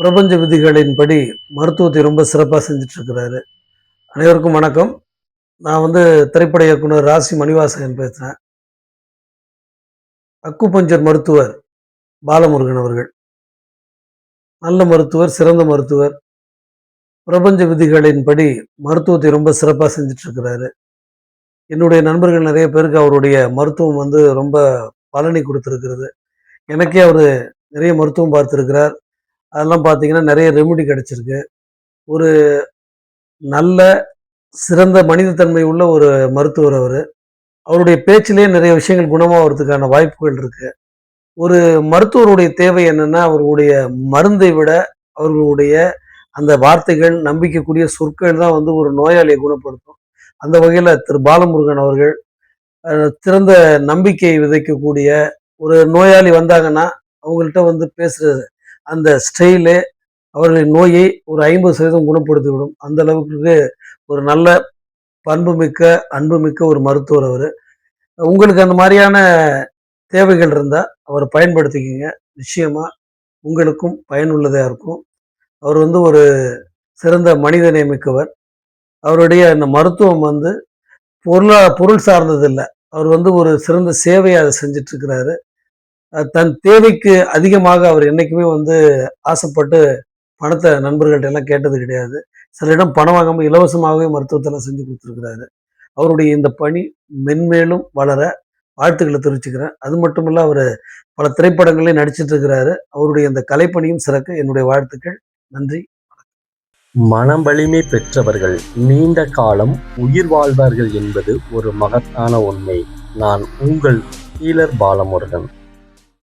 பிரபஞ்ச விதிகளின்படி மருத்துவத்தை ரொம்ப சிறப்பாக செஞ்சுட்டு இருக்கிறாரு அனைவருக்கும் வணக்கம். நான் வந்து திரைப்பட இயக்குனர் ராசி மணிவாசகன் பேசுகிறேன் அக்குபஞ்சர் மருத்துவர் பாலமுருகன் அவர்கள். நல்ல மருத்துவர் சிறந்த மருத்துவர். பிரபஞ்ச விதிகளின்படி மருத்துவத்தை ரொம்ப சிறப்பாக செஞ்சுட்டு இருக்கிறாரு என்னுடைய நண்பர்கள் நிறைய பேருக்கு அவருடைய மருத்துவம் வந்து ரொம்ப பலனை கொடுத்துருக்கிறது. எனக்கே அவர் நிறைய மருத்துவம் பார்த்துருக்கிறார். அதெல்லாம் பார்த்தீங்கன்னா நிறைய ரெமிடி கிடச்சிருக்கு. ஒரு நல்ல சிறந்த மனிதத்தன்மை உள்ள ஒரு மருத்துவர் அவர். அவருடைய பேச்சிலே நிறைய விஷயங்கள் குணமாகிறதுக்கான வாய்ப்புகள் இருக்குது ஒரு மருத்துவருடைய தேவை என்னென்னா அவர்களுடைய மருந்தை விட அவர்களுடைய அந்த வார்த்தைகள் நம்பிக்கைக்குரிய சொற்கள் தான் வந்து ஒரு நோயாளியை குணப்படுத்தும். அந்த வகையில் திரு பாலமுருகன் அவர்கள் திறந்த நம்பிக்கையை நம்பிக்கை விதைக்கக்கூடிய ஒரு நோயாளி வந்தாங்கன்னா அவங்கள்ட்ட வந்து பேசுகிற அந்த ஸ்டைலு அவர்களின் நோயை ஒரு ஐம்பது சதவீதம் குணப்படுத்தி விடும் அந்த அளவுக்கு ஒரு நல்ல பண்புமிக்க அன்புமிக்க ஒரு மருத்துவர் அவர். உங்களுக்கு அந்த மாதிரியான தேவைகள் இருந்தால் அவரை பயன்படுத்திக்கிங்க. நிச்சயமாக உங்களுக்கும் பயனுள்ளதாக இருக்கும். அவர் வந்து ஒரு சிறந்த மனிதனை மிக்கவர் அவருடைய அந்த மருத்துவம் வந்து பொருளா பொருள் சார்ந்தது இல்லை அவர் வந்து ஒரு சிறந்த சேவையை அதை செஞ்சிட்ருக்கிறாரு. தன் தேவைக்கு அதிகமாக அவர் என்றைக்குமே வந்து ஆசைப்பட்டு பணத்தை நண்பர்கள்ட்ட எல்லாம் கேட்டது கிடையாது. சிலரிடம் பணம் வாங்காமல் இலவசமாகவே மருத்துவத்தெல்லாம் செஞ்சு கொடுத்துருக்கிறாரு. அவருடைய இந்த பணி மென்மேலும் வளர வாழ்த்துக்களை தெரிவிச்சுக்கிறேன். அது மட்டும் இல்லை அவர் பல திரைப்படங்களையும் நடிச்சிட்டு இருக்கிறாரு அவருடைய இந்த கலைப்பணியும் சிறக்க என்னுடைய வாழ்த்துக்கள். நன்றி. மனம் வலிமை பெற்றவர்கள் நீண்ட காலம் உயிர் வாழ்வார்கள் என்பது ஒரு மகத்தான உண்மை. நான் உங்கள் ஹீலர் பாலமுருகன்.